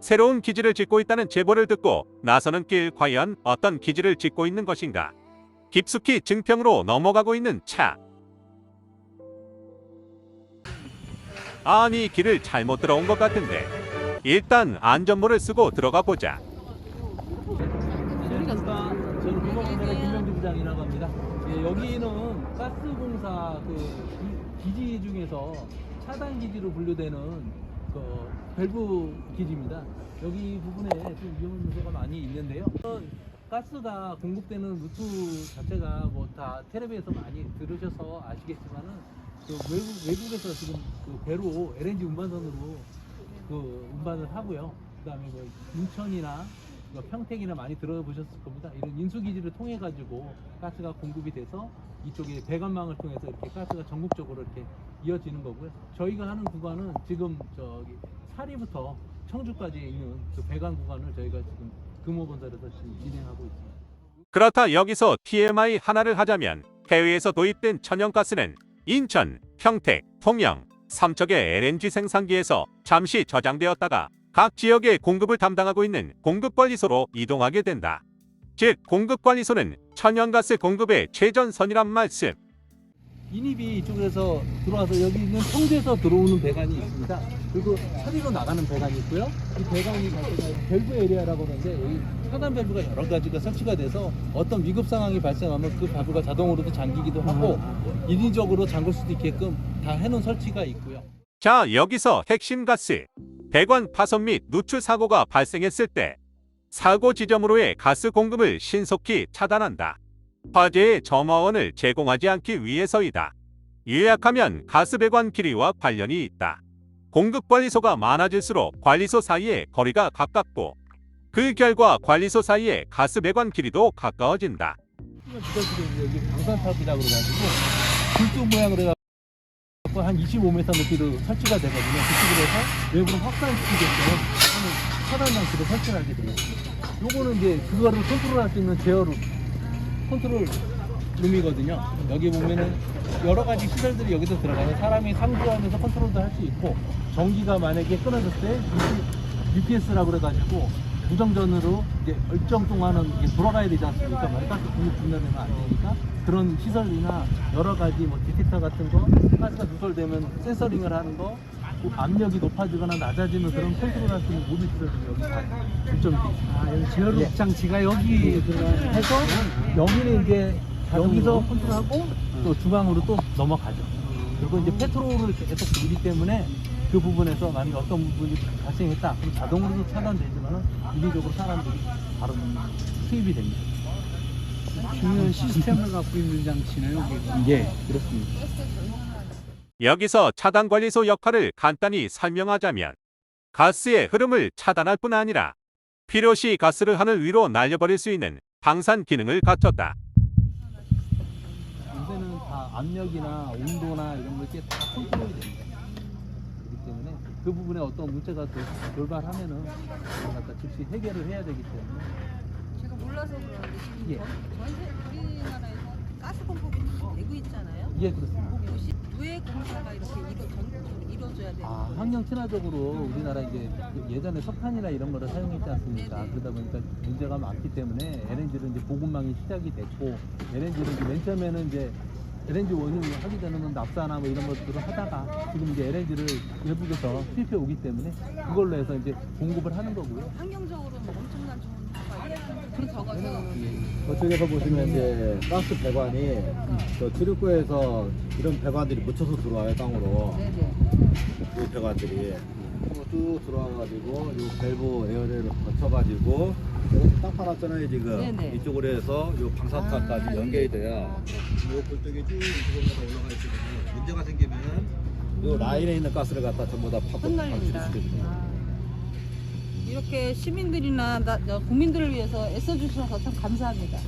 새로운 기지를 짓고 있다는 제보를 듣고 나서는 길 과연 어떤 기지를 짓고 있는 것인가? 깊숙이 증평으로 넘어가고 있는 차. 아니 길을 잘못 들어온 것 같은데 일단 안전모를 쓰고 들어가 보자. 김명주 부장이라고 합니다. 예, 여기는 가스공사 그 기- 기지 중에서 차단 기지로 분류되는 그 밸브 기지입니다. 여기 부분에 좀 위험 요소가 많이 있는데요. 어, 가스가 공급되는 루트 자체가 뭐다 텔레비에서 많이 들으셔서 아시겠지만은 그 외국 외국에서 지금 그 배로 LNG 운반선으로 그 운반을 하고요. 그다음에 뭐 인천이나 뭐 평택이나 많이 들어보셨을 겁니다. 이런 인수기지를 통해 가지고 가스가 공급이 돼서 이쪽에 배관망을 통해서 이렇게 가스가 전국적으로 이렇게 이어지는 거고요. 저희가 하는 구간은 지금 저기 사리부터 청주까지 있는 그 배관 구간을 저희가 지금 금호건설에서 지금 진행하고 있습니다. 그렇다 여기서 TMI 하나를 하자면 해외에서 도입된 천연가스는 인천, 평택, 통영, 삼척의 LNG 생산기에서 잠시 저장되었다가 각 지역의 공급을 담당하고 있는 공급관리소로 이동하게 된다. 즉 공급관리소는 천연가스 공급의 최전선이란 말씀. 인입이 이쪽에서 들어와서 여기 있는 청주에서 들어오는 배관이 있습니다. 그리고 사리로 나가는 배관이 있고요. 이 배관이 자체가 밸브 에리아라고 하는데 여기 차단 밸브가 여러 가지가 설치가 돼서 어떤 위급 상황이 발생하면 그 밸브가 자동으로도 잠기기도 하고 인위적으로 잠글 수도 있게끔 다 해놓은 설치가 있고요. 자 여기서 핵심 가스 배관 파손 및 누출 사고가 발생했을 때 사고 지점으로의 가스 공급을 신속히 차단한다. 화재의 점화원을 제공하지 않기 위해서이다. 요약하면 가스 배관 길이와 관련이 있다. 공급 관리소가 많아질수록 관리소 사이의 거리가 가깝고 그 결과 관리소 사이의 가스 배관 길이도 가까워진다. 여기 방산탑이라고 그래가지고 굴뚝 모양으로 해 갖고 한 25m 높이로 설치가 되거든요. 그쪽으로 해서 외부로 확산시키게끔 하는 차단 장치를 설치를 하게 됩니다. 요거는 이제 그거를 컨트롤할 수 있는 제어룸, 컨트롤 룸이거든요. 여기 보면은 여러 가지 시설들이 여기서 들어가서 사람이 상주하면서 컨트롤도 할 수 있고 전기가 만약에 끊어졌을 때 UPS라고 그래가지고 무정전으로 이제 일정 동안은 이게 돌아가야 되지 않습니까? 가스 공급 중단되면 안 되니까 그런 시설이나 여러 가지 뭐 디텍터 같은 거 가스가 누설되면 센서링을 하는 거뭐 압력이 높아지거나 낮아지는 그런 컨트롤할 수 있는 모든 시설들이 여기 다 설정돼 있습니다. 아, 여기 제어록 장치가 여기 해서 여기는 이제 여기서 컨트롤하고 또 중앙으로 또 넘어가죠. 그리고 이제 페트롤을 계속 돌기 때문에 그 부분에서 만약에 어떤 부분이 발생했다 그럼 자동으로도 차단되지만은 인위적으로 사람들이 바로 투입이 됩니다. 중요한 시스템을 갖고 있는 장치네요. 여기. 예, 그렇습니다. 여기서 차단 관리소 역할을 간단히 설명하자면 가스의 흐름을 차단할 뿐 아니라 필요시 가스를 하늘 위로 날려버릴 수 있는 방산 기능을 갖췄다. 요새는 다 압력이나 온도나 이런 거 이렇게 다 컨트롤이 됩니다. 그 부분에 어떤 문제가 돌- 돌발하면은 그걸 갖다 즉시 해결을 해야 되기 때문에 제가 몰라서 그러는데 지금 예. 전, 전세 우리나라에서 가스 공급이 다 되고 있잖아요. 예 그렇습니다. 곳곳이 왜 공사가 이렇게 이루, 이루어져야 되는 아, 거예요? 환경 친화적으로 우리나라 이제 예전에 석탄이나 이런 거를 사용했지 않습니까? 네네. 그러다 보니까 문제가 많기 때문에 LNG를 이제 보급망이 시작이 됐고 LNG를 이제 맨 처음에는 이제 LNG 원유 하기 전에는 납사나 뭐 이런 것들을 하다가 지금 이제 LNG를 외국에서 수입해 오기 때문에 그걸로 해서 이제 공급을 하는 거고요. 환경적으로 뭐 엄청난 좋은 효과가 있어요. 그 적어서 저쪽에서 보시면 이제 가스 배관이 저 출입구에서 이런 배관들이 묻혀서 들어와요 땅으로 네네. 이 배관들이 쭉 들어와가지고 요 밸브 에어레를 거쳐가지고 땅 파놨잖아요 지금 네네. 이쪽으로 해서 요 방사탑까지 아, 연결이 예. 돼요 아, 요 그쪽에 쭉 이쪽으로 올라가 있으면 문제가 생기면 요 라인에 있는 가스를 갖다 전부 다 파고. 방출시켜줍니다 아. 이렇게 시민들이나 나, 저 국민들을 위해서 애써주셔서 참 감사합니다.